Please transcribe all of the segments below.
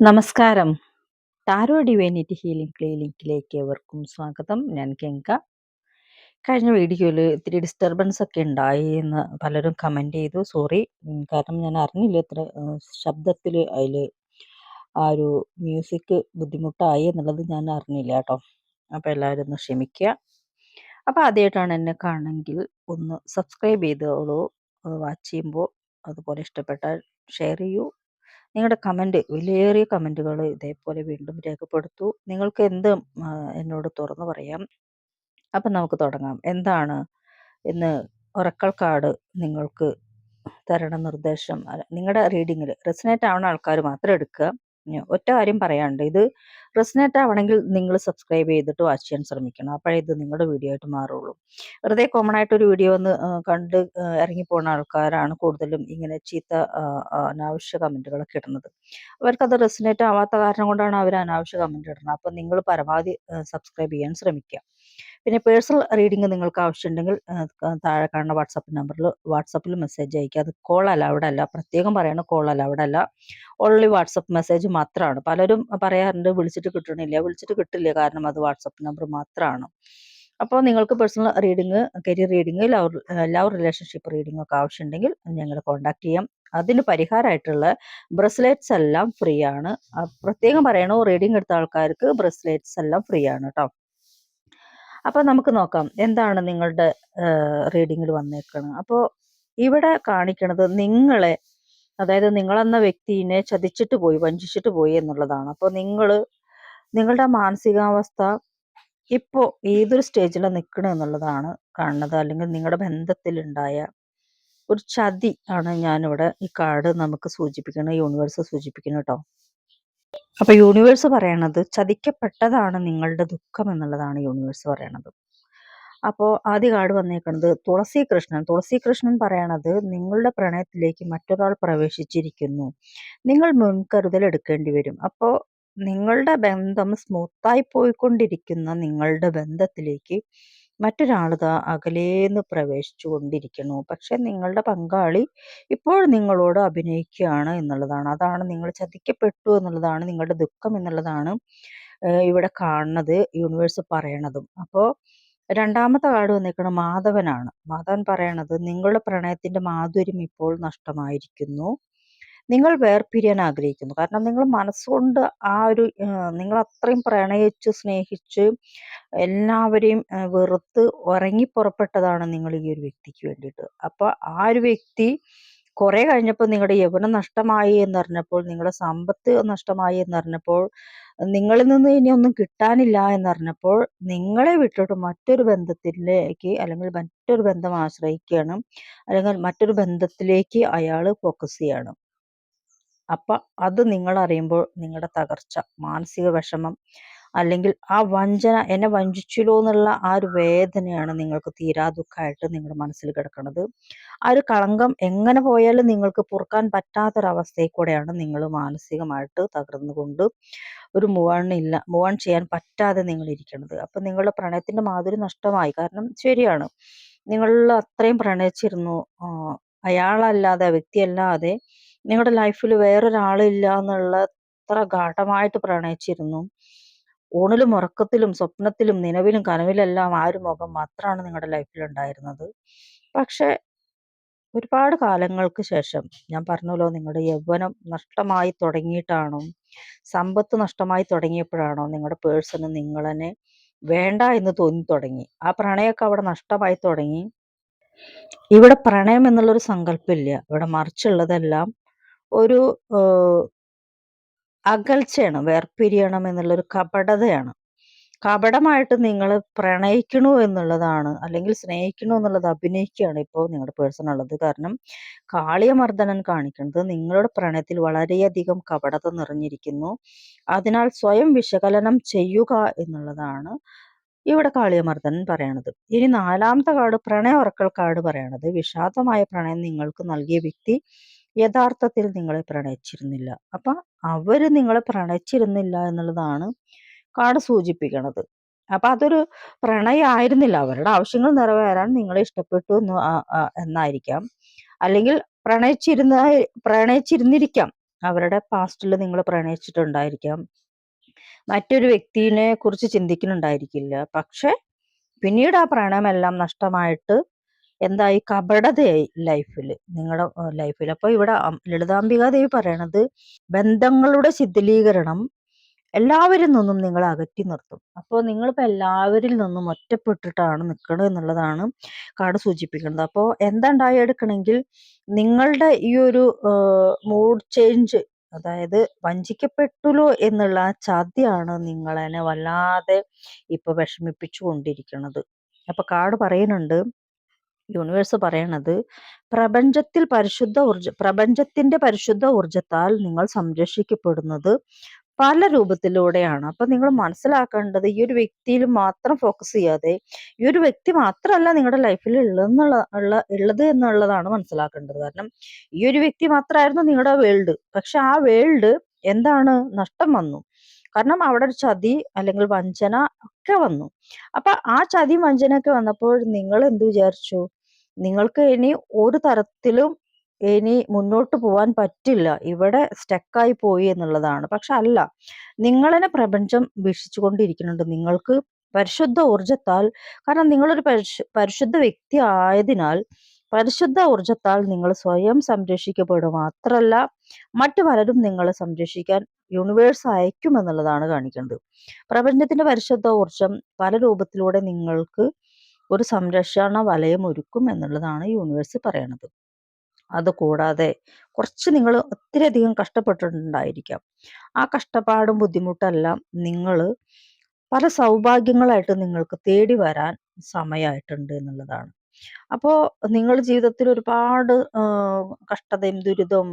നമസ്കാരം. താരോ divinity healing ക്ലിനിക്കിലേക്ക് ഏവർക്കും സ്വാഗതം. ഞാൻ കെങ്ക കഴിഞ്ഞ വീഡിയോയിൽ ഇത്തിരി ഡിസ്റ്റർബൻസ് ഒക്കെ ഉണ്ടായി എന്ന് പലരും കമന്റ് ചെയ്തു. സോറി കാരണം ഞാൻ അറിഞ്ഞില്ല ഇത്ര ശബ്ദത്തിൽ അതിൽ ആ ഒരു മ്യൂസിക് ബുദ്ധിമുട്ടായി എന്നുള്ളത് ഞാൻ അറിഞ്ഞില്ല കേട്ടോ. അപ്പോൾ എല്ലാവരും ഒന്ന് ക്ഷമിക്കുക. അപ്പോൾ ആദ്യമായിട്ടാണ് എന്നെ കാണണമെങ്കിൽ ഒന്ന് സബ്സ്ക്രൈബ് ചെയ്തോളൂ. വാച്ച് ചെയ്യുമ്പോൾ അതുപോലെ ഇഷ്ടപ്പെട്ടാൽ ഷെയർ ചെയ്യൂ. നിങ്ങളുടെ കമന്റ് വിലയേറിയ കമന്റുകൾ ഇതേപോലെ വീണ്ടും രേഖപ്പെടുത്തൂ. നിങ്ങൾക്ക് എന്ത് എന്നോട് തുറന്നു പറയാം. അപ്പം നമുക്ക് തുടങ്ങാം. എന്താണ് ഇന്ന് ഒറക്കൽ കാർഡ് നിങ്ങൾക്ക് തരണ നിർദ്ദേശം? നിങ്ങളുടെ റീഡിങ്ങിൽ റെസിനേറ്റ് ആവുന്ന ആൾക്കാർ മാത്രം എടുക്കുക ഒറ്റ കാര്യം പറയാനുണ്ട്. ഇത് റെസിനേറ്റ് ആവണമെങ്കിൽ നിങ്ങൾ സബ്സ്ക്രൈബ് ചെയ്തിട്ട് വാച്ച് ചെയ്യാൻ ശ്രമിക്കണം. അപ്പോഴേ ഇത് നിങ്ങളുടെ വീഡിയോ ആയിട്ട് മാറുള്ളൂ. വെറുതെ കോമൺ ആയിട്ട് ഒരു വീഡിയോ ഒന്ന് കണ്ട് ഇറങ്ങിപ്പോണ ആൾക്കാരാണ് കൂടുതലും ഇങ്ങനെ ചീത്ത അനാവശ്യ കമന്റുകളൊക്കെ ഇടുന്നത്. അവർക്കത് റെസിനേറ്റ് ആവാത്ത കാരണം കൊണ്ടാണ് അവർ അനാവശ്യ കമന്റ് ഇടുന്നത്. അപ്പം നിങ്ങൾ പരമാവധി സബ്സ്ക്രൈബ് ചെയ്യാൻ ശ്രമിക്കുക. പിന്നെ പേഴ്സണൽ റീഡിംഗ് നിങ്ങൾക്ക് ആവശ്യമുണ്ടെങ്കിൽ താഴെ കാണുന്ന വാട്സപ്പ് നമ്പറിൽ വാട്സപ്പിൽ മെസ്സേജ് അയക്കുക. അത് കോൾ അലൗഡ് അല്ല. പ്രത്യേകം പറയണ കോൾ അലൗഡ് അല്ല. ഓൺലി വാട്സപ്പ് മെസ്സേജ് മാത്രമാണ്. പലരും പറയാറുണ്ട് വിളിച്ചിട്ട് കിട്ടണില്ല വിളിച്ചിട്ട് കിട്ടില്ല കാരണം അത് വാട്സപ്പ് നമ്പർ മാത്രമാണ്. അപ്പോൾ നിങ്ങൾക്ക് personal reading career reading love love relationship reading ഒക്കെ ആവശ്യമുണ്ടെങ്കിൽ ഞങ്ങൾ കോൺടാക്ട് ചെയ്യാം. അതിന് പരിഹാരമായിട്ടുള്ള ബ്രസ്ലെറ്റ്സ് എല്ലാം ഫ്രീ ആണ്. പ്രത്യേകം പറയണോ റീഡിംഗ് എടുത്ത ആൾക്കാർക്ക് ബ്രസ്ലെറ്റ്സ് എല്ലാം ഫ്രീ ആണ് കേട്ടോ. അപ്പോൾ നമുക്ക് നോക്കാം. എന്താണ് നിങ്ങളുടെ റീഡിങ്ങിൽ വന്നേക്കുന്നത് അപ്പോൾ ഇവിടെ കാണിക്കണത് നിങ്ങളെ അതായത് നിങ്ങളെന്ന വ്യക്തിനെ ചതിച്ചിട്ട് പോയി വഞ്ചിച്ചിട്ട് പോയി എന്നുള്ളതാണ്. അപ്പോൾ നിങ്ങൾ നിങ്ങളുടെ മാനസികാവസ്ഥ ഇപ്പോൾ ഏതൊരു സ്റ്റേജിലാണ് നിൽക്കണം എന്നുള്ളതാണ് കാണുന്നത്. അല്ലെങ്കിൽ നിങ്ങളുടെ ബന്ധത്തിലുണ്ടായ ഒരു ചതി ആണ് ഞാനിവിടെ ഈ കാർഡ് നമുക്ക് സൂചിപ്പിക്കുന്നത് യൂണിവേഴ്സ് സൂചിപ്പിക്കുന്നത് കേട്ടോ. അപ്പൊ യൂണിവേഴ്സ് പറയണത് ചതിക്കപ്പെട്ടതാണ് നിങ്ങളുടെ ദുഃഖം എന്നുള്ളതാണ് യൂണിവേഴ്സ് പറയണത്. അപ്പോൾ ആദ്യ കാർഡ് വന്നേക്കുന്നത് തുളസി കൃഷ്ണൻ തുളസി കൃഷ്ണൻ പറയണത് നിങ്ങളുടെ പ്രണയത്തിലേക്ക് മറ്റൊരാൾ പ്രവേശിച്ചിരിക്കുന്നു. നിങ്ങൾ മുൻകരുതൽ എടുക്കേണ്ടി വരും. അപ്പോൾ നിങ്ങളുടെ ബന്ധം സ്മൂത്തായി പോയിക്കൊണ്ടിരിക്കുന്ന നിങ്ങളുടെ ബന്ധത്തിലേക്ക് മറ്റൊരാളിതാ അകലേന്ന് പ്രവേശിച്ചു കൊണ്ടിരിക്കുന്നു പക്ഷെ നിങ്ങളുടെ പങ്കാളി ഇപ്പോൾ നിങ്ങളോട് അഭിനയിക്കുകയാണ് എന്നുള്ളതാണ്. അതാണ് നിങ്ങൾ ചതിക്കപ്പെട്ടു എന്നുള്ളതാണ് നിങ്ങളുടെ ദുഃഖം എന്നുള്ളതാണ് ഇവിടെ കാണുന്നത് യൂണിവേഴ്സ് പറയണതും. അപ്പോൾ രണ്ടാമത്തെ കാർഡ് വന്നേക്കുന്നത് മാധവനാണ്. മാധവൻ പറയണത് നിങ്ങളുടെ പ്രണയത്തിന്റെ മാധുര്യം ഇപ്പോൾ നഷ്ടമായിരിക്കുന്നു. നിങ്ങൾ വേർപിരിയാൻ ആഗ്രഹിക്കുന്നു. കാരണം നിങ്ങൾ മനസ്സുകൊണ്ട് ആ ഒരു നിങ്ങൾ അത്രയും പ്രണയിച്ച് സ്നേഹിച്ച് എല്ലാവരെയും വെറുത്ത് ഉറങ്ങി പുറപ്പെട്ടതാണ് നിങ്ങൾ ഈ ഒരു വ്യക്തിക്ക് വേണ്ടിയിട്ട്. അപ്പോൾ ആ ഒരു വ്യക്തി കുറെ കഴിഞ്ഞപ്പോൾ നിങ്ങളുടെ യവനം നഷ്ടമായി എന്നറിഞ്ഞപ്പോൾ നിങ്ങളുടെ സമ്പത്ത് നഷ്ടമായി എന്നറിഞ്ഞപ്പോൾ നിങ്ങളിൽ നിന്ന് ഇനി ഒന്നും കിട്ടാനില്ല എന്നറിഞ്ഞപ്പോൾ നിങ്ങളെ വിട്ടിട്ട് മറ്റൊരു ബന്ധത്തിലേക്ക് അല്ലെങ്കിൽ മറ്റൊരു ബന്ധം ആശ്രയിക്കുകയാണ്. അല്ലെങ്കിൽ മറ്റൊരു ബന്ധത്തിലേക്ക് അയാൾ ഫോക്കസ് ചെയ്യാണ് അപ്പൊ അത് നിങ്ങൾ അറിയുമ്പോൾ നിങ്ങളുടെ തകർച്ച മാനസിക വിഷമം അല്ലെങ്കിൽ ആ വഞ്ചന എന്നെ വഞ്ചിച്ചല്ലോ എന്നുള്ള ആ ഒരു വേദനയാണ് നിങ്ങൾക്ക് തീരാ ദുഃഖമായിട്ട് നിങ്ങളുടെ മനസ്സിൽ കിടക്കുന്നത് ആ ഒരു കളങ്കം എങ്ങനെ പോയാലും നിങ്ങൾക്ക് പൊറുക്കാൻ പറ്റാത്തൊരവസ്ഥയിൽ കൂടെയാണ് നിങ്ങൾ മാനസികമായിട്ട് തകർന്നുകൊണ്ട് ഒരു മൂവാൺ ഇല്ല മൂവാൺ ചെയ്യാൻ പറ്റാതെ നിങ്ങൾ ഇരിക്കുന്നത് അപ്പൊ നിങ്ങളുടെ പ്രണയത്തിന്റെ മാധുരി നഷ്ടമായി. കാരണം ശരിയാണ് നിങ്ങൾ അത്രയും പ്രണയിച്ചിരുന്നു. അയാളല്ലാതെ വ്യക്തിയല്ലാതെ നിങ്ങളുടെ ലൈഫിൽ വേറൊരാളില്ല എന്നുള്ള അത്ര ഗാഠമായിട്ട് പ്രണയിച്ചിരുന്നു. ഊണിലും ഉറക്കത്തിലും സ്വപ്നത്തിലും നിലവിലും കനവിലെല്ലാം ആ ഒരു മുഖം മാത്രമാണ് നിങ്ങളുടെ ലൈഫിൽ ഉണ്ടായിരുന്നത്. പക്ഷെ ഒരുപാട് കാലങ്ങൾക്ക് ശേഷം ഞാൻ പറഞ്ഞല്ലോ നിങ്ങളുടെ യൗവനം നഷ്ടമായി തുടങ്ങിയിട്ടാണോ സമ്പത്ത് നഷ്ടമായി തുടങ്ങിയപ്പോഴാണോ നിങ്ങളുടെ പേഴ്സണ് നിങ്ങളെന്നെ വേണ്ട എന്ന് തോന്നി തുടങ്ങി. ആ പ്രണയമൊക്കെ അവിടെ നഷ്ടമായി തുടങ്ങി. ഇവിടെ പ്രണയം എന്നുള്ളൊരു സങ്കല്പമില്ല ഇവിടെ മറിച്ചുള്ളതെല്ലാം ഒരു അകൽച്ചയാണ് വേർപിരിയണം എന്നുള്ളൊരു കപടതയാണ്. കപടമായിട്ട് നിങ്ങൾ പ്രണയിക്കണു എന്നുള്ളതാണ് അല്ലെങ്കിൽ സ്നേഹിക്കണു എന്നുള്ളത് അഭിനയിക്കുകയാണ് ഇപ്പോൾ നിങ്ങളുടെ പേഴ്സൺ ഉള്ളത്. കാരണം കാളിയമർദ്ദനൻ കാണിക്കുന്നത് നിങ്ങളുടെ പ്രണയത്തിൽ വളരെയധികം കപടത നിറഞ്ഞിരിക്കുന്നു. അതിനാൽ സ്വയം വിശകലനം ചെയ്യുക എന്നുള്ളതാണ് ഇവിടെ കാളിയമർദ്ദനൻ പറയണത്. ഇനി നാലാമത്തെ കാർഡ് പ്രണയ ഉറക്കൽ കാർഡ് പറയണത്. വിഷാദമായ പ്രണയം നിങ്ങൾക്ക് നൽകിയ വ്യക്തി യഥാർത്ഥത്തിൽ നിങ്ങളെ പ്രണയിച്ചിരുന്നില്ല. അപ്പൊ അവർ നിങ്ങളെ പ്രണയിച്ചിരുന്നില്ല എന്നുള്ളതാണ് കാർഡ് സൂചിപ്പിക്കണത്. അപ്പൊ അതൊരു പ്രണയമായിരുന്നില്ല അവരുടെ ആവശ്യങ്ങൾ നിറവേറാൻ നിങ്ങളെ ഇഷ്ടപ്പെട്ടു എന്ന് എന്നായിരിക്കാം. അല്ലെങ്കിൽ പ്രണയിച്ചിരുന്ന പ്രണയിച്ചിരുന്നിരിക്കാം. അവരുടെ പാസ്റ്റിൽ നിങ്ങൾ പ്രണയിച്ചിട്ടുണ്ടായിരിക്കാം. മറ്റൊരു വ്യക്തിനെ കുറിച്ച് ചിന്തിക്കുന്നുണ്ടായിരിക്കില്ല. പക്ഷെ പിന്നീട് ആ പ്രണയമെല്ലാം നഷ്ടമായിട്ട് എന്തായി? കപടതയായി ലൈഫിൽ നിങ്ങളുടെ ലൈഫിൽ അപ്പോൾ ഇവിടെ ലളിതാംബിക ദേവി പറയണത് ബന്ധങ്ങളുടെ ശിഥിലീകരണം എല്ലാവരിൽ നിന്നും നിങ്ങൾ അകറ്റി നിർത്തും. അപ്പോൾ നിങ്ങളിപ്പോൾ എല്ലാവരിൽ നിന്നും ഒറ്റപ്പെട്ടിട്ടാണ് നിൽക്കുന്നത് എന്നുള്ളതാണ് കാർഡ് സൂചിപ്പിക്കുന്നത്. അപ്പോൾ എന്താ എടുക്കണമെങ്കിൽ നിങ്ങളുടെ ഈ ഒരു മൂഡ് ചേഞ്ച് അതായത് വഞ്ചിക്കപ്പെട്ടുല്ലോ എന്നുള്ള ചതിയാണ് നിങ്ങളെന്നെ വല്ലാതെ ഇപ്പൊ വിഷമിപ്പിച്ചു കൊണ്ടിരിക്കുന്നത് അപ്പൊ കാർഡ് പറയുന്നുണ്ട് യൂണിവേഴ്സ് പറയണത് പ്രപഞ്ചത്തിൽ പരിശുദ്ധ ഊർജ പ്രപഞ്ചത്തിന്റെ പരിശുദ്ധ ഊർജത്താൽ നിങ്ങൾ സംരക്ഷിക്കപ്പെടുന്നത് പല രൂപത്തിലൂടെയാണ്. അപ്പൊ നിങ്ങൾ മനസ്സിലാക്കേണ്ടത് ഈ ഒരു വ്യക്തിയിൽ മാത്രം ഫോക്കസ് ചെയ്യാതെ ഈ ഒരു വ്യക്തി മാത്രമല്ല നിങ്ങളുടെ ലൈഫിൽ ഉള്ളതെന്നുള്ള ഉള്ള ഉള്ളത് എന്നുള്ളതാണ് മനസ്സിലാക്കേണ്ടത്. കാരണം ഈ ഒരു വ്യക്തി മാത്രമായിരുന്നു നിങ്ങളുടെ വേൾഡ് പക്ഷെ ആ വേൾഡ് എന്താണ്? നഷ്ടം വന്നു. കാരണം അവിടെ ഒരു ചതി അല്ലെങ്കിൽ വഞ്ചന ഒക്കെ വന്നു. അപ്പൊ ആ ചതി വഞ്ചനയൊക്കെ വന്നപ്പോൾ നിങ്ങൾ എന്ത് വിചാരിച്ചു? നിങ്ങൾക്ക് ഇനി ഒരു തരത്തിലും ഇനി മുന്നോട്ട് പോവാൻ പറ്റില്ല. ഇവിടെ സ്റ്റക്കായി പോയി എന്നുള്ളതാണ്. പക്ഷെ അല്ല നിങ്ങളെ പ്രപഞ്ചം വീക്ഷിച്ചുകൊണ്ടിരിക്കുന്നുണ്ട്. നിങ്ങൾക്ക് പരിശുദ്ധ ഊർജത്താൽ കാരണം നിങ്ങളൊരു പരിശു പരിശുദ്ധ വ്യക്തി ആയതിനാൽ പരിശുദ്ധ ഊർജത്താൽ നിങ്ങൾ സ്വയം സംരക്ഷിക്കപ്പെടും. മാത്രമല്ല മറ്റു പലരും നിങ്ങളെ സംരക്ഷിക്കാൻ യൂണിവേഴ്സ് അയക്കും എന്നുള്ളതാണ് കാണിക്കുന്നത് പ്രപഞ്ചത്തിന്റെ പരിശുദ്ധ ഊർജം പല രൂപത്തിലൂടെ നിങ്ങൾക്ക് ഒരു സംരക്ഷണ വലയം ഒരുക്കും എന്നുള്ളതാണ് യൂണിവേഴ്സ് പറയണത്. അതുകൂടാതെ കുറച്ച് നിങ്ങൾ ഒത്തിരി അധികം കഷ്ടപ്പെട്ടിട്ടുണ്ടായിരിക്കാം. ആ കഷ്ടപ്പാടും ബുദ്ധിമുട്ടെല്ലാം നിങ്ങൾ പല സൗഭാഗ്യങ്ങളായിട്ട് നിങ്ങൾക്ക് തേടി വരാൻ സമയമായിട്ടുണ്ട് എന്നുള്ളതാണ്. അപ്പോൾ നിങ്ങൾ ജീവിതത്തിൽ ഒരുപാട് കഷ്ടതയും ദുരിതവും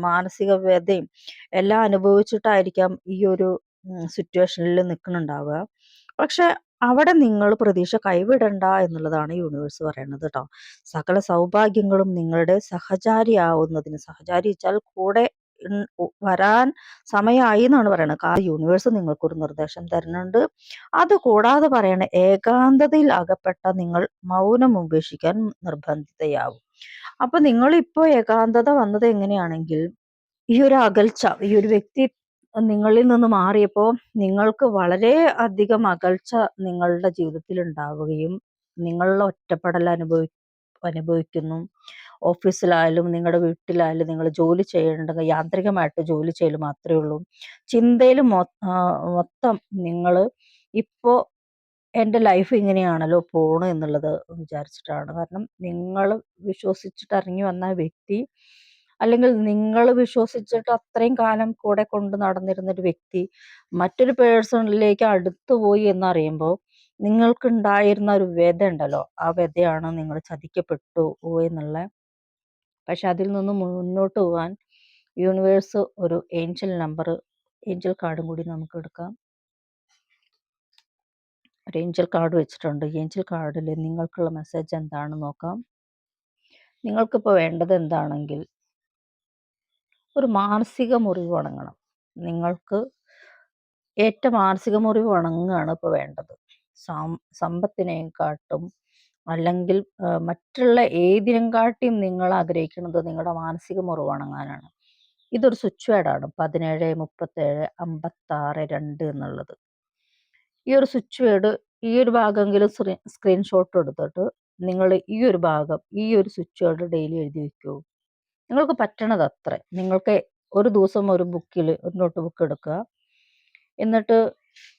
മാനസിക വ്യതയും എല്ലാം അനുഭവിച്ചിട്ടായിരിക്കാം ഈ ഒരു സിറ്റുവേഷനിൽ നിൽക്കുന്നുണ്ടാവുക. പക്ഷെ അവിടെ നിങ്ങൾ പ്രതീക്ഷ കൈവിടണ്ട എന്നുള്ളതാണ് യൂണിവേഴ്സ് പറയുന്നത് കേട്ടോ സകല സൗഭാഗ്യങ്ങളും നിങ്ങളുടെ സഹചാരിയാവുന്നതിന് സഹചാരി വെച്ചാൽ കൂടെ വരാൻ സമയമായി എന്നാണ് പറയുന്നത് കാരണം യൂണിവേഴ്സ് നിങ്ങൾക്കൊരു നിർദ്ദേശം തരുന്നുണ്ട്. അത് കൂടാതെ പറയണ ഏകാന്തതയിൽ അകപ്പെട്ട നിങ്ങൾ മൗനം ഉപേക്ഷിക്കാൻ നിർബന്ധിതയാവും. അപ്പൊ നിങ്ങളിപ്പോ ഏകാന്തത വന്നത് എങ്ങനെയാണെങ്കിൽ ഈ ഒരു അകൽച്ച ഈ ഒരു വ്യക്തി നിങ്ങളിൽ നിന്ന് മാറിയപ്പോൾ നിങ്ങൾക്ക് വളരെ അധികം അകൽച്ച നിങ്ങളുടെ ജീവിതത്തിൽ ഉണ്ടാവുകയും നിങ്ങളുടെ ഒറ്റപ്പെടൽ അനുഭവി അനുഭവിക്കുന്നു. ഓഫീസിലായാലും നിങ്ങളുടെ വീട്ടിലായാലും നിങ്ങൾ ജോലി ചെയ്യേണ്ടത് യാന്ത്രികമായിട്ട് ജോലി ചെയ്യൽ മാത്രമേ ഉള്ളൂ. ചിന്തയിൽ മൊത്തം നിങ്ങൾ ഇപ്പോൾ എന്റെ ലൈഫ് ഇങ്ങനെയാണല്ലോ പോണു എന്നുള്ളത് വിചാരിച്ചിട്ടാണ്. കാരണം നിങ്ങൾ വിശ്വസിച്ചിട്ട് ഇറങ്ങി വന്ന വ്യക്തി അല്ലെങ്കിൽ നിങ്ങൾ വിശ്വസിച്ചിട്ട് അത്രയും കാലം കൂടെ കൊണ്ട് നടന്നിരുന്നൊരു വ്യക്തി മറ്റൊരു പേഴ്സണിലേക്ക് അടുത്തു പോയി എന്നറിയുമ്പോൾ നിങ്ങൾക്കുണ്ടായിരുന്ന ഒരു വ്യത ഉണ്ടല്ലോ. ആ വ്യതയാണ് നിങ്ങൾ ചതിക്കപ്പെട്ടു എന്നുള്ള പക്ഷെ അതിൽ നിന്ന് മുന്നോട്ട് പോകാൻ യൂണിവേഴ്സ് ഒരു ഏഞ്ചൽ നമ്പർ ഏഞ്ചൽ കാർഡും കൂടി നമുക്ക് എടുക്കാം. ഒരു ഏഞ്ചൽ കാർഡ് വെച്ചിട്ടുണ്ട്. ഏഞ്ചൽ കാർഡിൽ നിങ്ങൾക്കുള്ള മെസ്സേജ് എന്താണെന്ന് നോക്കാം. നിങ്ങൾക്കിപ്പോൾ വേണ്ടത് എന്താണെങ്കിൽ ഒരു മാനസിക മുറിവ് ഉണങ്ങണം നിങ്ങൾക്ക് ഏറ്റവും മാനസിക മുറിവ് ഉണങ്ങുകയാണ് ഇപ്പോൾ വേണ്ടത്. സാം സമ്പത്തിനെക്കാട്ടും അല്ലെങ്കിൽ മറ്റുള്ള ഏതിനും കാട്ടിയും നിങ്ങൾ ആഗ്രഹിക്കുന്നത് നിങ്ങളുടെ മാനസിക മുറിവ് ഉണങ്ങാനാണ് ഇതൊരു സ്വിച്ച് വേർഡാണ് പതിനേഴ് മുപ്പത്തേഴ് അമ്പത്താറ് രണ്ട് എന്നുള്ളത്. ഈ ഒരു സ്വിച്ച് വേർഡ് ഈ ഒരു ഭാഗമെങ്കിലും സ്ക്രീൻഷോട്ട് എടുത്തിട്ട് നിങ്ങൾ ഈ ഒരു ഭാഗം ഈ ഒരു സ്വിച്ച് വേർഡ് ഡെയിലി എഴുതി വെക്കൂ. നിങ്ങൾക്ക് പറ്റണത് അത്ര. നിങ്ങൾക്ക് ഒരു ദിവസം ഒരു ബുക്കിൽ ഒരു നോട്ട് ബുക്ക് എടുക്കുക. എന്നിട്ട്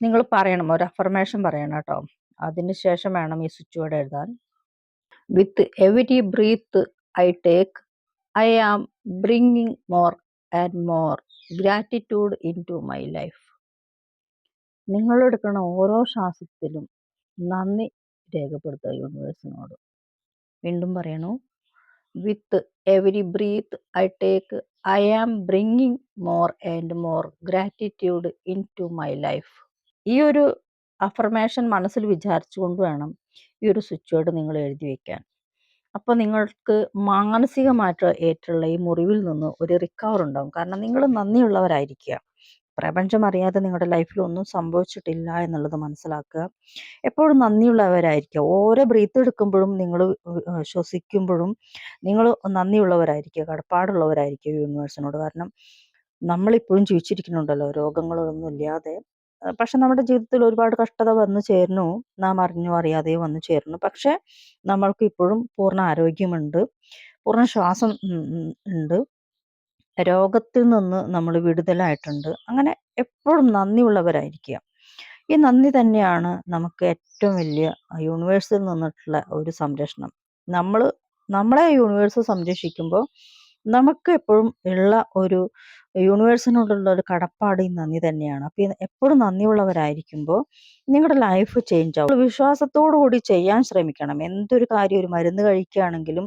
നിങ്ങൾ പറയണം ഒരു അഫർമേഷൻ പറയണം കേട്ടോ. അതിന് ശേഷം വേണം ഈ സ്വിച്ച് വേർഡ് എഴുതാൻ. With every breath I take I am bringing more and more gratitude in to my life നിങ്ങളെടുക്കുന്ന ഓരോ ശ്വാസത്തിലും നന്ദി രേഖപ്പെടുത്തുക യൂണിവേഴ്സിനോട്. വീണ്ടും പറയണു. With every breath I take I am bringing more and more gratitude in to my life ഈ ഒരു affirmation മനസ്സിൽ വിചാരിച്ചുകൊണ്ട് വേണം ഈ ഒരു സ്വിച്ച് വേർഡ് നിങ്ങൾ എഴുതി വെക്കാൻ. അപ്പോൾ നിങ്ങൾക്ക് മാനസികമായിട്ട് ഏറ്റുള്ള ഈ മുറിവിൽ നിന്ന് ഒരു റിക്കവർ ഉണ്ടാകും കാരണം നിങ്ങൾ നന്ദിയുള്ളവരായിരിക്കുക. പ്രപഞ്ചം അറിയാതെ നിങ്ങളുടെ ലൈഫിൽ ഒന്നും സംഭവിച്ചിട്ടില്ല എന്നുള്ളത് മനസ്സിലാക്കുക. എപ്പോഴും നന്ദിയുള്ളവരായിരിക്കുക. ഓരോ ബ്രീത്ത് എടുക്കുമ്പോഴും നിങ്ങൾ ശ്വസിക്കുമ്പോഴും നിങ്ങൾ നന്ദിയുള്ളവരായിരിക്കുക. കടപ്പാടുള്ളവരായിരിക്കുക യൂണിവേഴ്സിനോട് കാരണം നമ്മളിപ്പോഴും ജീവിച്ചിരിക്കുന്നുണ്ടല്ലോ. രോഗങ്ങളൊന്നും ഇല്ലാതെ പക്ഷെ നമ്മുടെ ജീവിതത്തിൽ ഒരുപാട് കഷ്ടത വന്നു ചേരുന്നു. നാം അറിഞ്ഞോ അറിയാതെയോ വന്നു ചേരുന്നു. പക്ഷെ നമ്മൾക്ക് ഇപ്പോഴും പൂർണ ആരോഗ്യമുണ്ട്. പൂർണ ശ്വാസം ഉണ്ട്. രോഗത്തിൽ നിന്ന് നമ്മൾ വിടുതലായിട്ടുണ്ട്. അങ്ങനെ എപ്പോഴും നന്ദിയുള്ളവരായിരിക്കുക. ഈ നന്ദി തന്നെയാണ് നമുക്ക് ഏറ്റവും വലിയ യൂണിവേഴ്സിൽ നിന്നിട്ടുള്ള ഒരു സംരക്ഷണം. നമ്മൾ നമ്മളെ യൂണിവേഴ്സ് സംരക്ഷിക്കുമ്പോൾ നമുക്ക് എപ്പോഴും ഉള്ള ഒരു യൂണിവേഴ്സിനോടുള്ള ഒരു കടപ്പാട് ഈ നന്ദി തന്നെയാണ്. അപ്പം എപ്പോഴും നന്ദിയുള്ളവരായിരിക്കുമ്പോൾ നിങ്ങളുടെ ലൈഫ് ചേഞ്ച് ആവും. വിശ്വാസത്തോടു കൂടി ചെയ്യാൻ ശ്രമിക്കണം. എന്തൊരു കാര്യം ഒരു മരുന്ന് കഴിക്കുകയാണെങ്കിലും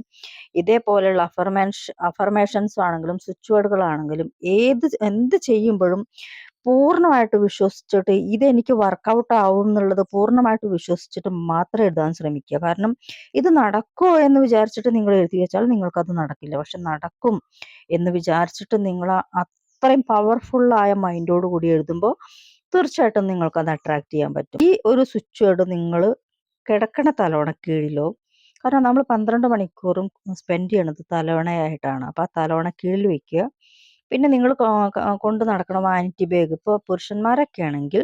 ഇതേപോലെയുള്ള അഫർമേഷൻ അഫർമേഷൻസ് ആണെങ്കിലും സ്വിച്ച് വേർഡുകളാണെങ്കിലും ഏത് എന്ത് ചെയ്യുമ്പോഴും പൂർണമായിട്ട് വിശ്വസിച്ചിട്ട് ഇതെനിക്ക് വർക്കൗട്ട് ആവും എന്നുള്ളത് പൂർണമായിട്ട് വിശ്വസിച്ചിട്ട് മാത്രം എഴുതാൻ ശ്രമിക്കുക. കാരണം ഇത് നടക്കുമോ എന്ന് വിചാരിച്ചിട്ട് നിങ്ങൾ എഴുതി വെച്ചാൽ നിങ്ങൾക്കത് നടക്കില്ല. പക്ഷെ നടക്കും എന്ന് വിചാരിച്ചിട്ട് നിങ്ങൾ അത്രയും പവർഫുള്ളായ മൈൻഡോട് കൂടി എഴുതുമ്പോൾ തീർച്ചയായിട്ടും നിങ്ങൾക്ക് അത് അട്രാക്ട് ചെയ്യാൻ പറ്റും. ഈ ഒരു സ്വിച്ച് വേർഡ് നിങ്ങൾ കിടക്കണ തലോണ കീഴിലോ കാരണം നമ്മൾ പന്ത്രണ്ട് മണിക്കൂറും സ്പെൻഡ് ചെയ്യണത് തലോണയായിട്ടാണ് അപ്പോൾ ആ തലോണ കീഴിൽ വെക്കുക. പിന്നെ നിങ്ങൾ കൊണ്ട് നടക്കണം വാനിറ്റി ബാഗ് ഇപ്പോൾ പുരുഷന്മാരൊക്കെ ആണെങ്കിൽ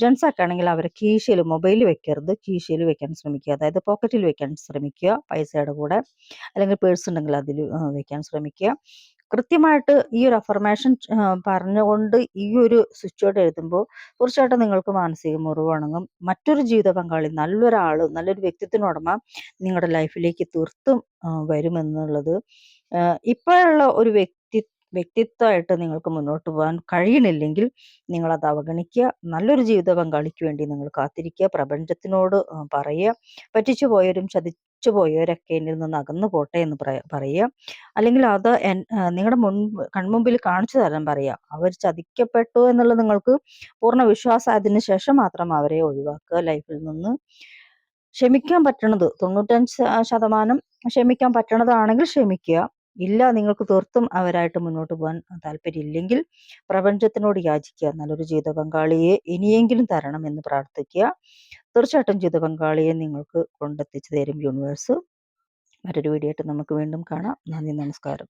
ജെൻസൊക്കെ ആണെങ്കിൽ അവരെ കീശയിൽ മൊബൈൽ വെക്കരുത്. കീശയിൽ വെക്കാൻ ശ്രമിക്കുക. അതായത് പോക്കറ്റിൽ വെക്കാൻ ശ്രമിക്കുക. പൈസയുടെ കൂടെ. അല്ലെങ്കിൽ പേഴ്സ് ഉണ്ടെങ്കിൽ അതിൽ വെക്കാൻ ശ്രമിക്കുക. കൃത്യമായിട്ട് ഈ ഒരു അഫർമേഷൻ പറഞ്ഞുകൊണ്ട് ഈ ഒരു സ്വിച്ച് എഴുതുമ്പോൾ തീർച്ചയായിട്ടും നിങ്ങൾക്ക് മാനസിക മുറിവണങ്ങും. മറ്റൊരു ജീവിത പങ്കാളി നല്ലൊരാൾ നല്ലൊരു വ്യക്തിത്വനുടമ നിങ്ങളുടെ ലൈഫിലേക്ക് തീർത്തും വരുമെന്നുള്ളത് ഇപ്പോഴുള്ള ഒരു വ്യക്തി വ്യക്തിത്വമായിട്ട് നിങ്ങൾക്ക് മുന്നോട്ട് പോകാൻ കഴിയണില്ലെങ്കിൽ നിങ്ങളത് അവഗണിക്കുക നല്ലൊരു ജീവിത പങ്കാളിക്ക് വേണ്ടി നിങ്ങൾ കാത്തിരിക്കുക പ്രപഞ്ചത്തിനോട് പറയുക പറ്റിച്ചു പോയവരും ചതിച്ചു പോയവരൊക്കെ എന്നിൽ നിന്ന് അകന്നു പോട്ടെ എന്ന് പറയുക. അല്ലെങ്കിൽ അത് നിങ്ങളുടെ മുൻപ് കൺമുമ്പിൽ കാണിച്ചു തരാൻ പറയുക. അവർ ചതിക്കപ്പെട്ടു എന്നുള്ളത് നിങ്ങൾക്ക് പൂർണ വിശ്വാസം അതിന് ശേഷം മാത്രം അവരെ ഒഴിവാക്കുക. ലൈഫിൽ നിന്ന് ക്ഷമിക്കാൻ പറ്റണത് തൊണ്ണൂറ്റഞ്ച് ശതമാനം ക്ഷമിക്കാൻ പറ്റണതാണെങ്കിൽ ക്ഷമിക്കുക. ഇല്ല നിങ്ങൾക്ക് തീർത്തും അവരായിട്ട് മുന്നോട്ട് പോകാൻ താല്പര്യമില്ലെങ്കിൽ പ്രപഞ്ചത്തിനോട് യാചിക്കുക. നല്ലൊരു ജീവിത പങ്കാളിയെ ഇനിയെങ്കിലും തരണം എന്ന് പ്രാർത്ഥിക്കുക. തീർച്ചയായിട്ടും ജീവിത പങ്കാളിയെ നിങ്ങൾക്ക് കൊണ്ടെത്തിച്ചു തരും യൂണിവേഴ്സ് മറ്റൊരു വീഡിയോ ആയിട്ട് നമുക്ക് വീണ്ടും കാണാം. നന്ദി നമസ്കാരം.